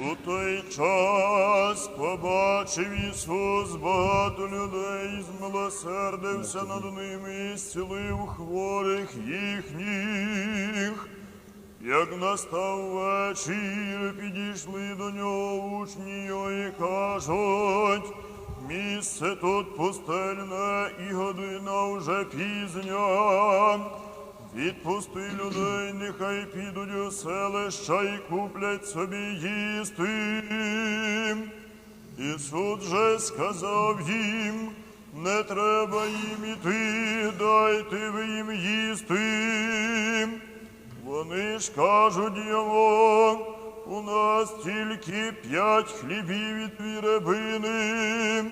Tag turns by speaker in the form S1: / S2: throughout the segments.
S1: У той час побачив Ісус багато людей, змилосердився над ними і зцілив хворих їхніх. Як настав вечір, підійшли до нього учні і кажуть, місце тут пустельне і година вже пізня. Відпусти людей, нехай підуть у селища і куплять собі їсти. Ісус же сказав їм, не треба їм іти, дайте ви їм їсти. Вони ж кажуть йому, у нас тільки п'ять хлібів і дві рибини.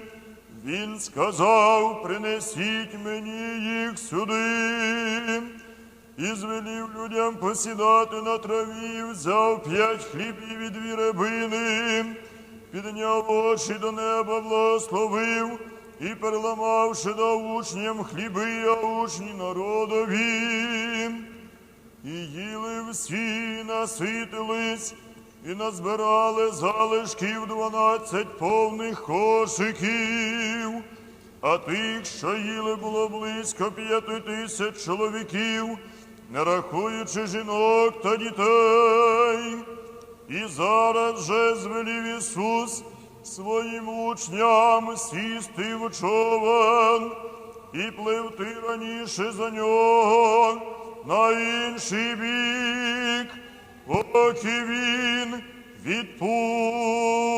S1: Він сказав, принесіть мені їх сюди. І звелів людям посідати на траві, взяв п'ять хлібів і дві рибини, підняв очі до неба, благословив і, переламавши, дав учням хліби, а учні народові. І їли всі, наситились, і назбирали залишків дванадцять повних кошиків. А тих, що їли, було близько п'яти тисяч чоловіків, не рахуючи жінок та дітей. І зараз же звелів Ісус своїм учням сісти в човен і пливти раніше за нього на інший бік, поки він відпустить.